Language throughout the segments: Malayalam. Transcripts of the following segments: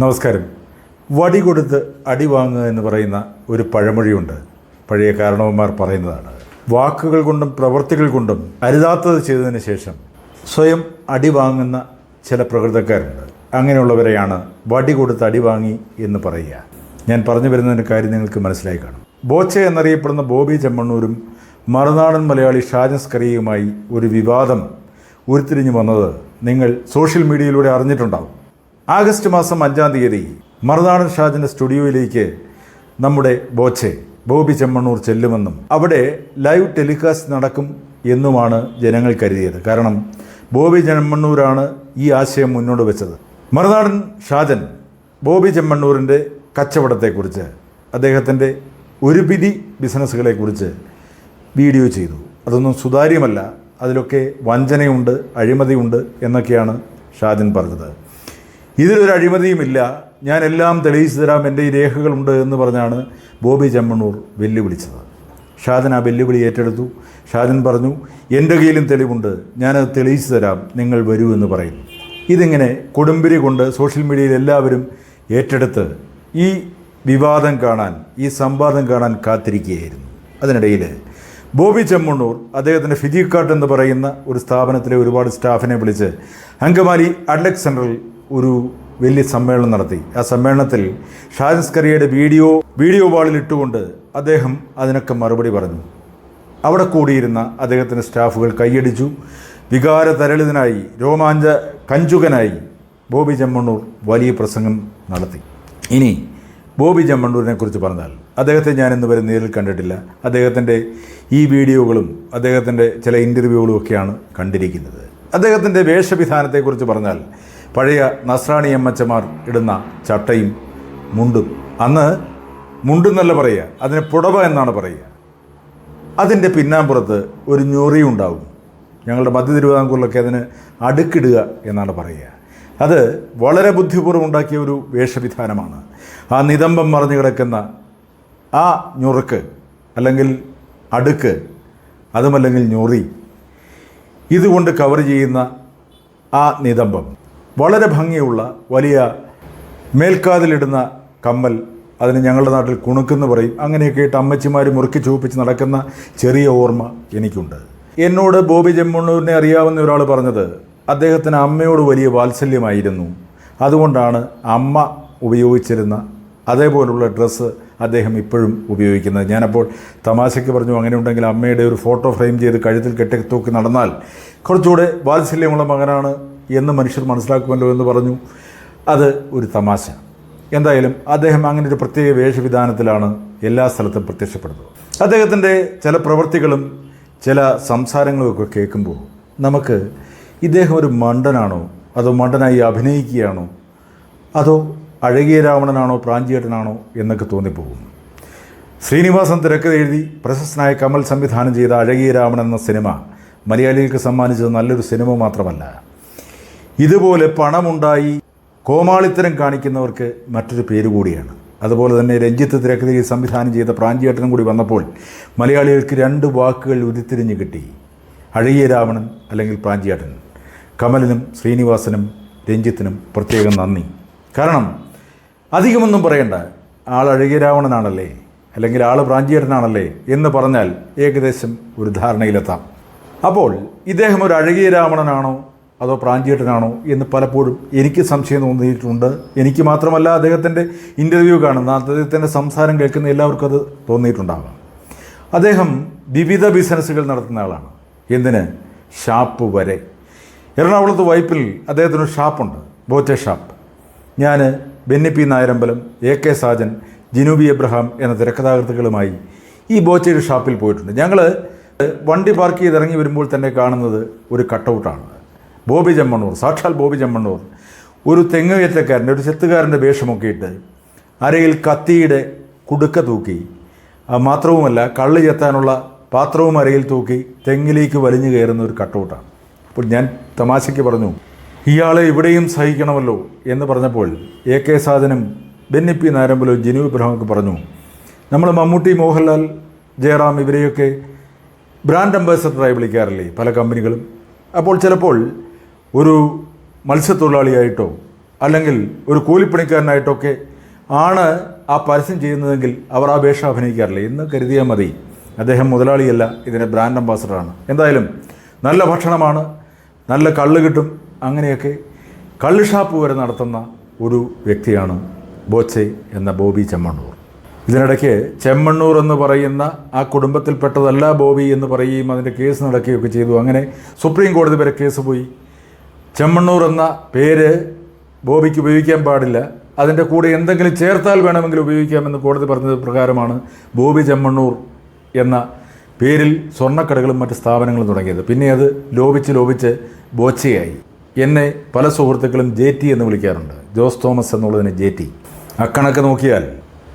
നമസ്കാരം. വടി കൊടുത്ത് അടി വാങ്ങുക എന്ന് പറയുന്ന ഒരു പഴമൊഴിയുണ്ട്. പഴയ കാരണവന്മാർ പറയുന്നതാണ്. വാക്കുകൾ കൊണ്ടും പ്രവൃത്തികൾ കൊണ്ടും അരുതാത്തത് ചെയ്തതിന് ശേഷം സ്വയം അടി വാങ്ങുന്ന ചില പ്രകൃതക്കാരുണ്ട്. അങ്ങനെയുള്ളവരെയാണ് വടി കൊടുത്ത് അടി വാങ്ങി എന്ന് പറയുക. ഞാൻ പറഞ്ഞു വരുന്നതിന്റെ കാര്യം നിങ്ങൾക്ക് മനസ്സിലായി കാണും. ബോച്ച എന്നറിയപ്പെടുന്ന ബോബി ചെമ്മണ്ണൂരും മറുനാടൻ മലയാളി ഷാജൻസ് കറിയുമായി ഒരു വിവാദം ഉരുത്തിരിഞ്ഞു വന്നത് നിങ്ങൾ സോഷ്യൽ മീഡിയയിലൂടെ അറിഞ്ഞിട്ടുണ്ടാവും. ആഗസ്റ്റ് മാസം അഞ്ചാം തീയതി മറുനാടൻ ഷാജിന്റെ സ്റ്റുഡിയോയിലേക്ക് നമ്മുടെ ബോച്ചെ ബോബി ചെമ്മണ്ണൂർ ചെല്ലുമെന്നും അവിടെ ലൈവ് ടെലികാസ്റ്റ് നടക്കും എന്നുമാണ് ജനങ്ങൾ കരുതിയത്. കാരണം ബോബി ചെമ്മണ്ണൂരാണ് ഈ ആശയം മുന്നോട്ട് വെച്ചത്. മറുനാടൻ ഷാജൻ ബോബി ചെമ്മണ്ണൂരിന്റെ കച്ചവടത്തെക്കുറിച്ച് അദ്ദേഹത്തിന്റെ ഒരു പിടി ബിസിനസ്സുകളെക്കുറിച്ച് വീഡിയോ ചെയ്തു. അതൊന്നും സുതാര്യമല്ല അതിലൊക്കെ വഞ്ചനയുണ്ട് അഴിമതിയുണ്ട് എന്നൊക്കെയാണ് ഷാജൻ പറഞ്ഞത്. ഇതിലൊരു അഴിമതിയുമില്ല. ഞാൻ എല്ലാം തെളിയിച്ചു തരാം. എന്റെ ഈ രേഖകളുണ്ട് എന്ന് പറഞ്ഞാണ് ബോബി ചെമ്മണ്ണൂർ വെല്ലുവിളിച്ചത്. ഷാജൻ ആ വെല്ലുവിളി ഏറ്റെടുത്തു. ഷാജൻ പറഞ്ഞു എന്റെ കയ്യിലും തെളിവുണ്ട്. ഞാനത് തെളിയിച്ചു തരാം. നിങ്ങൾ വരൂ എന്ന് പറയും ഇതിങ്ങനെ കൊടുമ്പിരി കൊണ്ട് സോഷ്യൽ മീഡിയയിൽ എല്ലാവരും ഏറ്റെടുത്ത് ഈ വിവാദം കാണാൻ ഈ സംവാദം കാണാൻ കാത്തിരിക്കുകയായിരുന്നു. അതിനിടയിൽ ബോബി ചെമ്മണ്ണൂർ അദ്ദേഹത്തിന്റെ ഫിജിക്കാട്ട് എന്ന് പറയുന്ന ഒരു സ്ഥാപനത്തിലെ ഒരുപാട് സ്റ്റാഫിനെ വിളിച്ച് അങ്കമാലി അഡ്ലക് സെന്ററിൽ ഒരു വലിയ സമ്മേളനം നടത്തി. ആ സമ്മേളനത്തിൽ ഷാജൻസ്കറിയുടെ വീഡിയോ വീഡിയോ വാളിൽ ഇട്ടുകൊണ്ട് അദ്ദേഹം അതിനൊക്കെ മറുപടി പറഞ്ഞു. അവിടെ കൂടിയിരുന്ന അദ്ദേഹത്തിന്റെ സ്റ്റാഫുകൾ കൈയടിച്ചു. വികാരതരളിതനായി രോമാഞ്ച കഞ്ചുകനായി ബോബി ചെമ്മണ്ണൂർ വലിയ പ്രസംഗം നടത്തി. ഇനി ബോബി ചെമ്മണ്ണൂരിനെ കുറിച്ച് പറഞ്ഞാൽ അദ്ദേഹത്തെ ഞാൻ ഇന്ന് വരെ നേരിൽ കണ്ടിട്ടില്ല. അദ്ദേഹത്തിന്റെ ഈ വീഡിയോകളും അദ്ദേഹത്തിന്റെ ചില ഇന്റർവ്യൂകളും ഒക്കെയാണ് കണ്ടിരിക്കുന്നത്. അദ്ദേഹത്തിന്റെ വേഷവിധാനത്തെക്കുറിച്ച് പറഞ്ഞാൽ പഴയ നസ്രാണി അമ്മച്ചമാർ ഇടുന്ന ചട്ടയും മുണ്ടും. അന്ന് മുണ്ടെന്നല്ല പറയുക അതിന് പുടവ എന്നാണ് പറയുക. അതിന്റെ പിന്നാമ്പുറത്ത് ഒരു ഞൊറി ഉണ്ടാവും. ഞങ്ങളുടെ മധ്യ തിരുവിതാംകൂറിലൊക്കെ അതിന് അടുക്കിടുക എന്നാണ് പറയുക. അത് വളരെ ബുദ്ധിപൂർവം ഉണ്ടാക്കിയ ഒരു വേഷവിധാനമാണ്. ആ നിതംബം മറിഞ്ഞു കിടക്കുന്ന ആ ഞുറുക്ക് അല്ലെങ്കിൽ അടുക്ക് അതുമല്ലെങ്കിൽ ഞൊറി ഇതുകൊണ്ട് കവർ ചെയ്യുന്ന ആ നിതംബം. വളരെ ഭംഗിയുള്ള വലിയ മേൽക്കാതിലിടുന്ന കമ്മൽ അതിന് ഞങ്ങളുടെ നാട്ടിൽ കുണുക്കെന്ന് പറയും. അങ്ങനെയൊക്കെ ഇട്ട് അമ്മച്ചിമാർ മുറുക്കി ചൂപ്പിച്ച് നടക്കുന്ന ചെറിയ ഓർമ്മ എനിക്കുണ്ട്. എന്നോട് ബോബി ജമ്മണ്ണൂരിനെ അറിയാവുന്ന ഒരാൾ പറഞ്ഞത് അദ്ദേഹത്തിന് അമ്മയോട് വലിയ വാത്സല്യമായിരുന്നു. അതുകൊണ്ടാണ് അമ്മ ഉപയോഗിച്ചിരുന്ന അതേപോലുള്ള ഡ്രസ്സ് അദ്ദേഹം ഇപ്പോഴും ഉപയോഗിക്കുന്നത്. ഞാനപ്പോൾ തമാശയ്ക്ക് പറഞ്ഞു അങ്ങനെ ഉണ്ടെങ്കിൽ അമ്മയുടെ ഒരു ഫോട്ടോ ഫ്രെയിം ചെയ്ത് കഴുത്തിൽ കെട്ടി തൂക്കി നടന്നാൽ കുറച്ചുകൂടെ വാത്സല്യമുള്ള മകനാണ് എന്ന് മനുഷ്യർ മനസ്സിലാക്കുമല്ലോ എന്ന് പറഞ്ഞു. അത് ഒരു തമാശ. എന്തായാലും അദ്ദേഹം അങ്ങനെ ഒരു പ്രത്യേക വേഷവിധാനത്തിലാണ് എല്ലാ സ്ഥലത്തും പ്രത്യക്ഷപ്പെടുന്നത്. അദ്ദേഹത്തിന്റെ ചില പ്രവൃത്തികളും ചില സംസാരങ്ങളും ഒക്കെ കേൾക്കുമ്പോൾ നമുക്ക് ഇദ്ദേഹം ഒരു മണ്ടനാണോ? അതോ മണ്ടനായി അഭിനയിക്കുകയാണോ? അതോ അഴകിയ രാവണനാണോ? പ്രാഞ്ചിയേട്ടനാണോ? എന്നൊക്കെ തോന്നിപ്പോകും ശ്രീനിവാസൻ തിരക്കഥ എഴുതി പ്രശസ്തനായ കമൽ സംവിധാനം ചെയ്ത അഴകിയ രാവണൻ എന്ന സിനിമ മലയാളികൾക്ക് സമ്മാനിച്ചത് നല്ലൊരു സിനിമ മാത്രമല്ല. ഇതുപോലെ പണമുണ്ടായി കോമാളിത്തരം കാണിക്കുന്നവർക്ക് മറ്റൊരു പേര് കൂടിയാണ്. അതുപോലെ തന്നെ രഞ്ജിത്ത് തിരക്കഥയിൽ സംവിധാനം ചെയ്ത പ്രാഞ്ചിയേട്ടനും കൂടി വന്നപ്പോൾ മലയാളികൾക്ക് രണ്ട് വാക്കുകൾ ഉരുത്തിരിഞ്ഞ് കിട്ടി. അഴകിയ രാവണൻ അല്ലെങ്കിൽ പ്രാഞ്ചിയേട്ടൻ. കമലിനും ശ്രീനിവാസനും രഞ്ജിത്തിനും പ്രത്യേകം നന്ദി. കാരണം അധികമൊന്നും പറയണ്ട. ആൾ അഴകിയ രാവണനാണല്ലേ? അല്ലെങ്കിൽ ആൾ പ്രാഞ്ചിയേട്ടനാണല്ലേ? എന്ന് പറഞ്ഞാൽ ഏകദേശം ഒരു ധാരണയിലെത്താം. അപ്പോൾ ഇദ്ദേഹം ഒരു അഴകിയ രാവണനാണോ? അതോ പ്രാഞ്ചിയേട്ടനാണോ എന്ന് പലപ്പോഴും എനിക്ക് സംശയം തോന്നിയിട്ടുണ്ട്. എനിക്ക് മാത്രമല്ല അദ്ദേഹത്തിന്റെ ഇന്റർവ്യൂ കാണുന്ന അദ്ദേഹത്തിന്റെ സംസാരം കേൾക്കുന്ന എല്ലാവർക്കും അത് തോന്നിയിട്ടുണ്ടാകാം. അദ്ദേഹം വിവിധ ബിസിനസ്സുകൾ നടത്തുന്ന ആളാണ്. എന്തിന്? ഷാപ്പ് വരെ. എറണാകുളത്ത് വൈപ്പിൽ അദ്ദേഹത്തിനൊരു ഷാപ്പുണ്ട്. ബോച്ച ഷാപ്പ്. ഞാൻ Benny P Nayarambalam A K Sajan ജിനൂബി Abraham എന്ന തിരക്കഥാകൃത്തുക്കളുമായി ഈ ബോച്ചയുടെ ഷാപ്പിൽ പോയിട്ടുണ്ട്. ഞങ്ങൾ വണ്ടി പാർക്ക് ചെയ്ത് ഇറങ്ങി വരുമ്പോൾ തന്നെ കാണുന്നത് ഒരു കട്ടൗട്ടാണ്. ബോബി ചെമ്മണ്ണൂർ സാക്ഷാൽ ബോബി ചെമ്മണ്ണൂർ ഒരു തെങ്ങുകയറ്റക്കാരന്റെ ഒരു ചെത്തുകാരന്റെ വേഷമൊക്കെ ഇട്ട് അരയിൽ കത്തിയുടെ കുടുക്ക തൂക്കി. മാത്രവുമല്ല കള്ള് ചെത്താനുള്ള പാത്രവും അരയിൽ തൂക്കി തെങ്ങിലേക്ക് വലിഞ്ഞു കയറുന്ന ഒരു കട്ടൗട്ടാണ്. അപ്പോൾ ഞാൻ തമാശയ്ക്ക് പറഞ്ഞു ഇയാളെ ഇവിടെയും സഹിക്കണമല്ലോ എന്ന് പറഞ്ഞപ്പോൾ എ കെ സാധനം ബെന്നി പി നാരമ്പലോ ജിനു ഇബ്രഹാമൊക്കെ പറഞ്ഞു നമ്മൾ മമ്മൂട്ടി മോഹൻലാൽ ജയറാം ഇവരെയൊക്കെ ബ്രാൻഡ് അംബാസഡറായി വിളിക്കാറില്ലേ പല കമ്പനികളും? അപ്പോൾ ചിലപ്പോൾ ഒരു മത്സ്യത്തൊഴിലാളിയായിട്ടോ അല്ലെങ്കിൽ ഒരു കൂലിപ്പണിക്കാരനായിട്ടോ ഒക്കെ ആണ് ആ പരസ്യം ചെയ്യുന്നതെങ്കിൽ അവർ ആ വേഷം അഭിനയിക്കാറില്ല. എന്ന് കരുതിയാൽ മതി. അദ്ദേഹം മുതലാളിയല്ല ഇതിന്റെ ബ്രാൻഡ് അംബാസഡറാണ് എന്തായാലും നല്ല ഭക്ഷണമാണ് നല്ല കള്ള് കിട്ടും അങ്ങനെയൊക്കെ കള്ള് ഷാപ്പ് വരെ നടത്തുന്ന ഒരു വ്യക്തിയാണ് ബോച്ചെ എന്ന ബോബി ചെമ്മണ്ണൂർ. ഇതിനിടയ്ക്ക് ചെമ്മണ്ണൂർ എന്ന് പറയുന്ന ആ കുടുംബത്തിൽപ്പെട്ടതല്ല ബോബി എന്ന് പറയുകയും അതിന്റെ കേസ് നടക്കുകയൊക്കെ ചെയ്തു. അങ്ങനെ സുപ്രീം കോടതി വരെ കേസ് പോയി. ചെമ്മണ്ണൂർ എന്ന പേര് ബോബിക്ക് ഉപയോഗിക്കാൻ പാടില്ല. അതിന്റെ കൂടെ എന്തെങ്കിലും ചേർത്താൽ വേണമെങ്കിൽ ഉപയോഗിക്കാമെന്ന് കോടതി പറഞ്ഞത് പ്രകാരമാണ് ബോബി ചെമ്മണ്ണൂർ എന്ന പേരിൽ സ്വർണക്കടകളും മറ്റ് സ്ഥാപനങ്ങളും തുടങ്ങിയത്. പിന്നെ അത് ലോപിച്ച് ലോപിച്ച് ബോച്ചയായി. എന്നെ പല സുഹൃത്തുക്കളും ജെ ടി എന്ന് വിളിക്കാറുണ്ട്. ജോസ് തോമസ് എന്നുള്ളതിന് ജെ ടി. അക്കണക്ക് നോക്കിയാൽ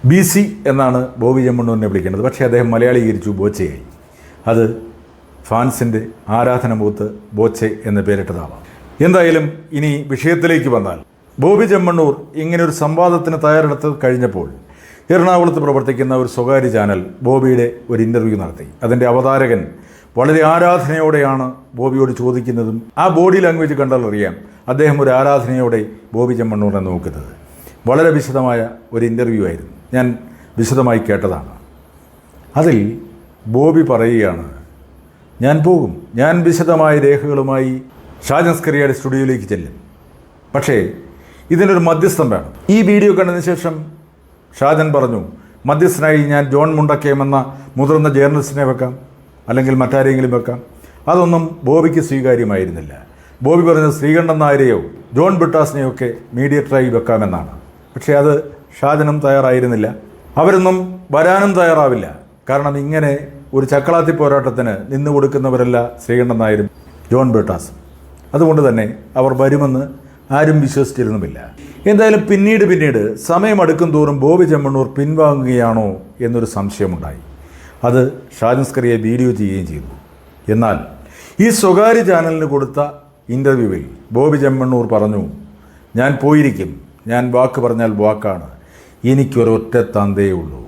ബി സി എന്നാണ് ബോബി ചെമ്മണ്ണൂരിനെ വിളിക്കേണ്ടത്. പക്ഷേ അദ്ദേഹം മലയാളീകരിച്ചു ബോച്ചയായി. അത് ഫാൻസിന്റെ ആരാധന മുഖത്ത് ബോച്ചെ എന്ന് പേരിട്ടതാവാം. എന്തായാലും ഇനി വിഷയത്തിലേക്ക് വന്നാൽ. ബോബി ചെമ്മണ്ണൂർ ഇങ്ങനെ ഒരു സംവാദത്തിന് തയ്യാറെടുത്ത് കഴിഞ്ഞപ്പോൾ എറണാകുളത്ത് പ്രവർത്തിക്കുന്ന ഒരു സ്വകാര്യ ചാനൽ ബോബിയുടെ ഒരു ഇന്റർവ്യൂ നടത്തി. അതിന്റെ അവതാരകൻ വളരെ ആരാധനയോടെയാണ് ബോബിയോട് ചോദിക്കുന്നതും ആ ബോഡി ലാംഗ്വേജ് കണ്ടാൽ അറിയാം അദ്ദേഹം ഒരു ആരാധനയോടെ ബോബി ചെമ്മണ്ണൂറിനെ നോക്കുന്നത്. വളരെ വിശദമായ ഒരു ഇന്റർവ്യൂ ആയിരുന്നു. ഞാൻ വിശദമായി കേട്ടതാണ്. അതിൽ ബോബി പറയുകയാണ് ഞാൻ പോകും. ഞാൻ വിശദമായ രേഖകളുമായി ഷാജൻ സ്കറിയയുടെ സ്റ്റുഡിയോയിലേക്ക് ചെല്ലും. പക്ഷേ ഇതിനൊരു മധ്യസ്ഥം വേണം. ഈ വീഡിയോ കണ്ടതിന് ശേഷം ഷാജൻ പറഞ്ഞു മധ്യസ്ഥനായി ഞാൻ ജോൺ മുണ്ടക്കേം എന്ന മുതിർന്ന ജേർണലിസ്റ്റിനെ വെക്കാം അല്ലെങ്കിൽ മറ്റാരെങ്കിലും വെക്കാം. അതൊന്നും ബോബിക്ക് സ്വീകാര്യമായിരുന്നില്ല. ബോബി പറഞ്ഞ ശ്രീകണ്ഠൻ നായരെയോ ജോൺ ബിട്ടാസിനെയോ ഒക്കെ മീഡിയേറ്ററായി വെക്കാമെന്നാണ്. പക്ഷേ അത് ഷാജനും തയ്യാറായിരുന്നില്ല. അവരൊന്നും വരാനും തയ്യാറാവില്ല. കാരണം ഇങ്ങനെ ഒരു ചക്കളാത്തി പോരാട്ടത്തിന് നിന്നു കൊടുക്കുന്നവരല്ല ശ്രീകണ്ഠൻ നായരും ജോൺ ബേട്ടാസും അതുകൊണ്ട് തന്നെ അവർ വരുമെന്ന് ആരും വിശ്വസിച്ചിരുന്നുമില്ല. എന്തായാലും പിന്നീട് പിന്നീട് സമയമടുക്കും തോറും ബോബി ചെമ്മണ്ണൂർ പിൻവാങ്ങുകയാണോ എന്നൊരു സംശയമുണ്ടായി. അത് ഷാജൻസ്കറിയെ വീഡിയോ ചെയ്യുകയും ചെയ്തു. എന്നാൽ ഈ സ്വകാര്യ ചാനലിന് കൊടുത്ത ഇന്റർവ്യൂവിൽ ബോബി ചെമ്മണ്ണൂർ പറഞ്ഞു ഞാൻ പോയിരിക്കും. ഞാൻ വാക്ക് പറഞ്ഞാൽ വാക്കാണ്. എനിക്കൊരൊറ്റ തന്തയേ ഉള്ളൂ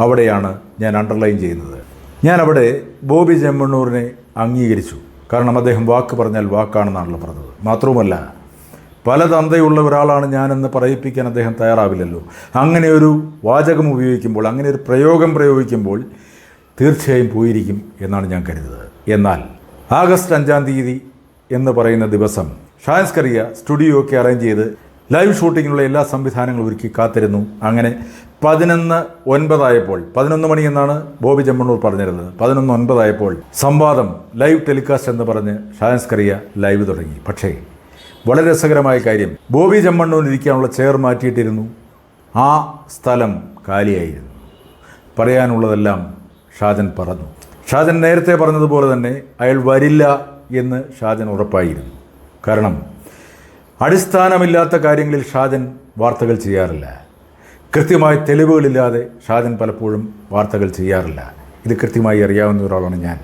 അവിടെയാണ് ഞാൻ അണ്ടർലൈൻ ചെയ്യുന്നത്. ഞാൻ അവിടെ ബോബി ചെമ്മണ്ണൂറിനെ അംഗീകരിച്ചു. കാരണം അദ്ദേഹം വാക്ക് പറഞ്ഞാൽ വാക്കാണെന്നാണല്ലോ പറഞ്ഞത്. മാത്രവുമല്ല പല തന്തയുള്ള ഒരാളാണ് ഞാനെന്ന് പറയിപ്പിക്കാൻ അദ്ദേഹം തയ്യാറാവില്ലല്ലോ. അങ്ങനെ ഒരു വാചകം ഉപയോഗിക്കുമ്പോൾ അങ്ങനെ ഒരു പ്രയോഗം പ്രയോഗിക്കുമ്പോൾ തീർച്ചയായും പോയിരിക്കും എന്നാണ് ഞാൻ കരുതുന്നത്. എന്നാൽ ആഗസ്റ്റ് അഞ്ചാം തീയതി എന്ന് പറയുന്ന ദിവസം ഷാൻസ് കറിയ സ്റ്റുഡിയോ ഒക്കെ അറേഞ്ച് ചെയ്ത് ലൈവ് ഷൂട്ടിങ്ങിനുള്ള എല്ലാ സംവിധാനങ്ങളും ഒരുക്കി കാത്തിരുന്നു. അങ്ങനെ പതിനൊന്ന് ഒൻപതായപ്പോൾ പതിനൊന്ന് മണി എന്നാണ് ബോബി ചെമ്മണ്ണൂർ പറഞ്ഞിരുന്നത്. പതിനൊന്ന് ഒൻപതായപ്പോൾ സംവാദം ലൈവ് ടെലികാസ്റ്റ് എന്ന് പറഞ്ഞ് ഷാൻസ് കറിയ ലൈവ് തുടങ്ങി. പക്ഷേ വളരെ രസകരമായ കാര്യം ബോബി ചെമ്മണ്ണൂരിന് ഇരിക്കാനുള്ള ചെയർ മാറ്റിയിട്ടിരുന്നു. ആ സ്ഥലം കാലിയായിരുന്നു. പറയാനുള്ളതെല്ലാം ഷാജൻ പറഞ്ഞു. ഷാജൻ നേരത്തെ പറഞ്ഞതുപോലെ തന്നെ അയാൾ വരില്ല എന്ന് ഷാജൻ ഉറപ്പായിരുന്നു. കാരണം അടിസ്ഥാനമില്ലാത്ത കാര്യങ്ങളിൽ ഷാജൻ വാർത്തകൾ ചെയ്യാറില്ല. കൃത്യമായ തെളിവുകളില്ലാതെ ഷാജൻ പലപ്പോഴും വാർത്തകൾ ചെയ്യാറില്ല. ഇത് കൃത്യമായി അറിയാവുന്ന ഒരാളാണ് ഞാൻ.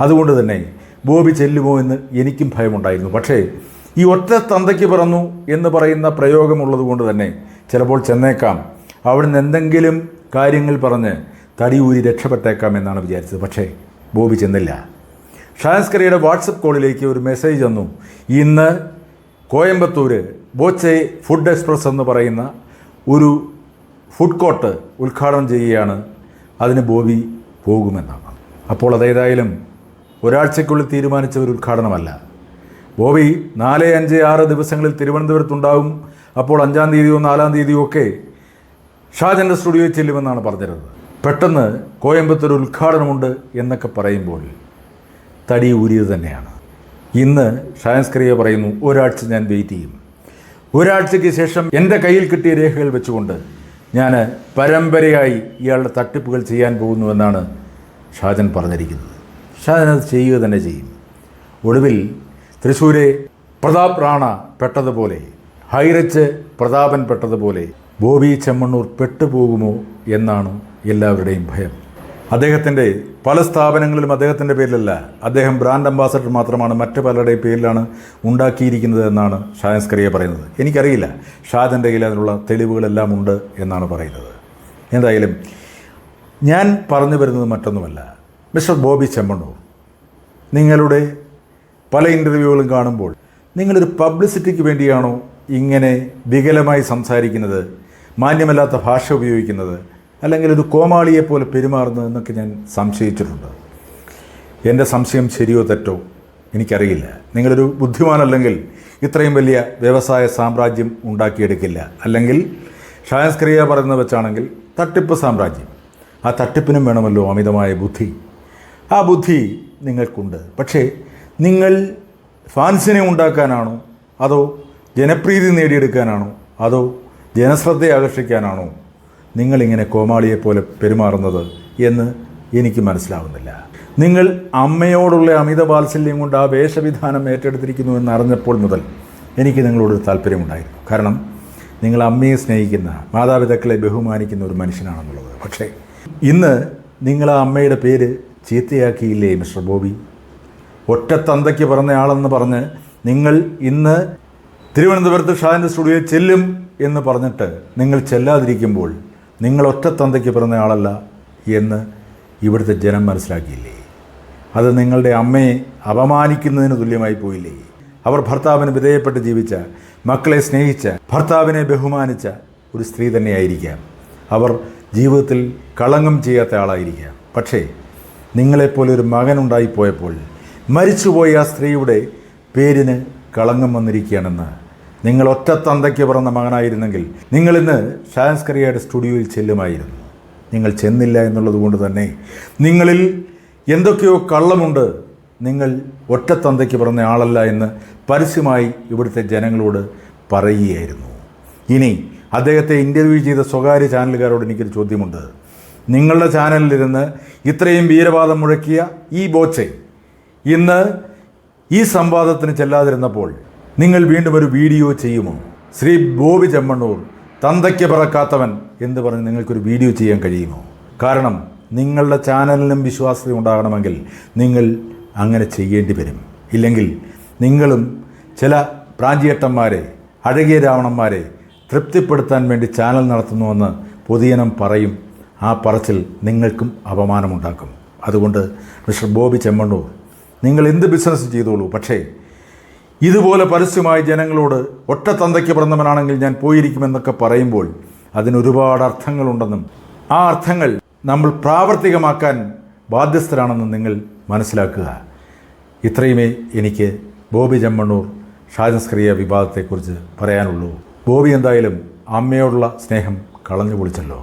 അതുകൊണ്ട് തന്നെ ബോബി ചെല്ലുമോ എന്ന് എനിക്കും ഭയമുണ്ടായിരുന്നു. പക്ഷേ ഈ ഒറ്റ തന്തയ്ക്ക് പിറന്നു എന്ന് പറയുന്ന പ്രയോഗമുള്ളത് കൊണ്ട് തന്നെ ചിലപ്പോൾ ചെന്നേക്കാം. അവിടുന്ന് എന്തെങ്കിലും കാര്യങ്ങൾ പറഞ്ഞ് തടി ഊരി രക്ഷപ്പെട്ടേക്കാം എന്നാണ് വിചാരിച്ചത്. പക്ഷേ ബോബി ചെന്നില്ല. ഷാൻസ്കറിയുടെ വാട്സപ്പ് കോളിലേക്ക് ഒരു മെസ്സേജ് വന്നു. ഇന്ന് കോയമ്പത്തൂർ ബോച്ചെ ഫുഡ് എക്സ്പ്രസ് എന്ന് പറയുന്ന ഒരു ഫുഡ് കോർട്ട് ഉദ്ഘാടനം ചെയ്യുകയാണ്. അതിന് ബോബി പോകുമെന്നാണ്. അപ്പോൾ അതേതായാലും ഒരാഴ്ചയ്ക്കുള്ളിൽ തീരുമാനിച്ച ഒരു ഉദ്ഘാടനമല്ല. ബോബി നാല് അഞ്ച് ആറ് ദിവസങ്ങളിൽ തിരുവനന്തപുരത്തുണ്ടാവും. അപ്പോൾ അഞ്ചാം തീയതിയോ നാലാം തീയതിയോ ഒക്കെ ഷാജന്റെ സ്റ്റുഡിയോയിൽ ചെല്ലുമെന്നാണ് പറഞ്ഞിരുന്നത്. പെട്ടെന്ന് കോയമ്പത്തൂർ ഉദ്ഘാടനമുണ്ട് എന്നൊക്കെ പറയുമ്പോൾ തടി ഊരിയത് തന്നെയാണ്. ഇന്ന് ഷാൻസ്കറിയ പറയുന്നു ഒരാഴ്ച ഞാൻ വെയിറ്റ് ചെയ്യും. ഒരാഴ്ചയ്ക്ക് ശേഷം എന്റെ കയ്യിൽ കിട്ടിയ രേഖകൾ വെച്ചുകൊണ്ട് ഞാൻ പരമ്പരയായി ഇയാളുടെ തട്ടിപ്പുകൾ ചെയ്യാൻ പോകുന്നുവെന്നാണ് ഷാജൻ പറഞ്ഞിരിക്കുന്നത്. ഷാജൻ അത് ചെയ്യുക തന്നെ ചെയ്യും. ഒടുവിൽ തൃശ്ശൂരെ പ്രതാപ് റാണ പെട്ടതുപോലെ ഹൈറച്ച് പ്രതാപൻ പെട്ടതുപോലെ ബോബി ചെമ്മണ്ണൂർ പെട്ടുപോകുമോ എന്നാണ് എല്ലാവരുടെയും ഭയം. അദ്ദേഹത്തിന്റെ പല സ്ഥാപനങ്ങളിലും അദ്ദേഹത്തിന്റെ പേരിലല്ല. അദ്ദേഹം ബ്രാൻഡ് അംബാസഡർ മാത്രമാണ് മറ്റു പലരുടെയും പേരിലാണ് ഉണ്ടാക്കിയിരിക്കുന്നത് എന്നാണ് ഷായൻസ്കറിയ പറയുന്നത്. എനിക്കറിയില്ല. ഷാജന്റെ കയ്യിൽ അതിനുള്ള തെളിവുകളെല്ലാം ഉണ്ട് എന്നാണ് പറയുന്നത്. എന്തായാലും ഞാൻ പറഞ്ഞു വരുന്നത് മറ്റൊന്നുമല്ല. മിസ്റ്റർ ബോബി ചെമ്മണ്ണൂർ നിങ്ങളുടെ പല ഇന്റർവ്യൂകളും കാണുമ്പോൾ നിങ്ങളൊരു പബ്ലിസിറ്റിക്ക് വേണ്ടിയാണോ ഇങ്ങനെ വികലമായി സംസാരിക്കുന്നത് മാന്യമല്ലാത്ത ഭാഷ ഉപയോഗിക്കുന്നത് അല്ലെങ്കിൽ ഒരു കോമാളിയെപ്പോലെ പെരുമാറുന്നത് എന്നൊക്കെ ഞാൻ സംശയിച്ചിട്ടുണ്ട്. എന്റെ സംശയം ശരിയോ തെറ്റോ എനിക്കറിയില്ല. നിങ്ങളൊരു ബുദ്ധിമാനല്ലെങ്കിൽ ഇത്രയും വലിയ വ്യവസായ സാമ്രാജ്യം ഉണ്ടാക്കിയെടുക്കില്ല. അല്ലെങ്കിൽ ഷായസ്ക്രിയ പറയുന്നത് വെച്ചാണെങ്കിൽ തട്ടിപ്പ് സാമ്രാജ്യം. ആ തട്ടിപ്പിനും വേണമല്ലോ അമിതമായ ബുദ്ധി. ആ ബുദ്ധി നിങ്ങൾക്കുണ്ട്. പക്ഷേ നിങ്ങൾ ഫാൻസിനെ ഉണ്ടാക്കാനാണോ? അതോ ജനപ്രീതി നേടിയെടുക്കാനാണോ? അതോ ജനശ്രദ്ധയെ ആകർഷിക്കാനാണോ? നിങ്ങളിങ്ങനെ കോമാളിയെപ്പോലെ പെരുമാറുന്നത് എന്ന് എനിക്ക് മനസ്സിലാവുന്നില്ല. നിങ്ങൾ അമ്മയോടുള്ള അമിത വാത്സല്യം കൊണ്ട് ആ വേഷവിധാനം ഏറ്റെടുത്തിരിക്കുന്നു എന്നറിഞ്ഞപ്പോൾ മുതൽ എനിക്ക് നിങ്ങളോടൊരു താല്പര്യമുണ്ടായിരുന്നു. കാരണം നിങ്ങൾ അമ്മയെ സ്നേഹിക്കുന്ന മാതാപിതാക്കളെ ബഹുമാനിക്കുന്ന ഒരു മനുഷ്യനാണെന്നുള്ളത്. പക്ഷേ ഇന്ന് നിങ്ങൾ ആ അമ്മയുടെ പേര് ചീത്തയാക്കിയില്ലേ മിസ്റ്റർ ബോബി? ഒറ്റ തന്തയ്ക്ക് പറഞ്ഞയാളെന്ന് പറഞ്ഞ് നിങ്ങൾ ഇന്ന് തിരുവനന്തപുരത്ത് ഷാന്റെ സ്റ്റുഡിയോയിൽ ചെല്ലും എന്ന് പറഞ്ഞിട്ട് നിങ്ങൾ ചെല്ലാതിരിക്കുമ്പോൾ നിങ്ങൾ ഒറ്റ തന്തയ്ക്ക് പിറന്ന ആളല്ല എന്ന് ഇവിടുത്തെ ജനം മനസ്സിലാക്കിയില്ലേ? അത് നിങ്ങളുടെ അമ്മയെ അപമാനിക്കുന്നതിന് തുല്യമായി പോയില്ലേ? അവർ ഭർത്താവിന് വിധേയപ്പെട്ട് ജീവിച്ച മക്കളെ സ്നേഹിച്ച ഭർത്താവിനെ ബഹുമാനിച്ച ഒരു സ്ത്രീ തന്നെയായിരിക്കാം. അവർ ജീവിതത്തിൽ കളങ്കം ചെയ്യാത്ത ആളായിരിക്കാം. പക്ഷേ നിങ്ങളെപ്പോലെ ഒരു മകനുണ്ടായിപ്പോയപ്പോൾ മരിച്ചുപോയ ആ സ്ത്രീയുടെ പേരിന് കളങ്കം വന്നിരിക്കുകയാണെന്ന് നിങ്ങൾ ഒറ്റ തന്തയ്ക്ക് പിറന്ന മകനായിരുന്നെങ്കിൽ നിങ്ങളിന്ന് ഷാൻസ്കറിയയുടെ സ്റ്റുഡിയോയിൽ ചെല്ലുമായിരുന്നു. നിങ്ങൾ ചെന്നില്ല എന്നുള്ളത് കൊണ്ട് തന്നെ നിങ്ങളിൽ എന്തൊക്കെയോ കള്ളമുണ്ട് നിങ്ങൾ ഒറ്റ തന്തയ്ക്ക് പിറന്ന ആളല്ല എന്ന് പരസ്യമായി ഇവിടുത്തെ ജനങ്ങളോട് പറയുകയായിരുന്നു. ഇനി അദ്ദേഹത്തെ ഇന്റർവ്യൂ ചെയ്ത സ്വകാര്യ ചാനലുകാരോട് എനിക്കൊരു ചോദ്യമുണ്ട്. നിങ്ങളുടെ ചാനലിലിരുന്ന് ഇത്രയും വീരവാദം മുഴക്കിയ ഈ ബോച്ചെ ഇന്ന് ഈ സംവാദത്തിന് ചെല്ലാതിരുന്നപ്പോൾ നിങ്ങൾ വീണ്ടും ഒരു വീഡിയോ ചെയ്യുമോ? ശ്രീ ബോബി ചെമ്മണ്ണൂർ തന്തയ്ക്ക് പറക്കാത്തവൻ എന്ന് പറഞ്ഞ് നിങ്ങൾക്കൊരു വീഡിയോ ചെയ്യാൻ കഴിയുമോ? കാരണം നിങ്ങളുടെ ചാനലിനും വിശ്വാസ്യത ഉണ്ടാകണമെങ്കിൽ നിങ്ങൾ അങ്ങനെ ചെയ്യേണ്ടി വരും. ഇല്ലെങ്കിൽ നിങ്ങളും ചില പ്രാഞ്ചിയേട്ടന്മാരെ അഴകിയ രാവണന്മാരെ തൃപ്തിപ്പെടുത്താൻ വേണ്ടി ചാനൽ നടത്തുന്നുവെന്ന് പൊതുജനം പറയും. ആ പറച്ചിൽ നിങ്ങൾക്കും അപമാനമുണ്ടാക്കും. അതുകൊണ്ട് മിസ്റ്റർ ബോബി ചെമ്മണ്ണൂർ നിങ്ങൾ എന്ത് ബിസിനസ് ചെയ്തോളൂ? പക്ഷേ ഇതുപോലെ പരസ്യമായി ജനങ്ങളോട് ഒറ്റ തന്തയ്ക്ക് പിറന്നവനാണെങ്കിൽ ഞാൻ പോയിരിക്കുമെന്നൊക്കെ പറയുമ്പോൾ അതിനൊരുപാട് അർത്ഥങ്ങളുണ്ടെന്നും ആ അർത്ഥങ്ങൾ നമ്മൾ പ്രാവർത്തികമാക്കാൻ ബാധ്യസ്ഥരാണെന്നും നിങ്ങൾ മനസ്സിലാക്കുക. ഇത്രയുമേ എനിക്ക് ബോബി ജമ്മണ്ണൂർ ഷാജൻസ്ക്രിയ വിവാദത്തെക്കുറിച്ച് പറയാനുള്ളൂ. ബോബി എന്തായാലും അമ്മയോടുള്ള സ്നേഹം കളഞ്ഞു പൊളിച്ചല്ലോ.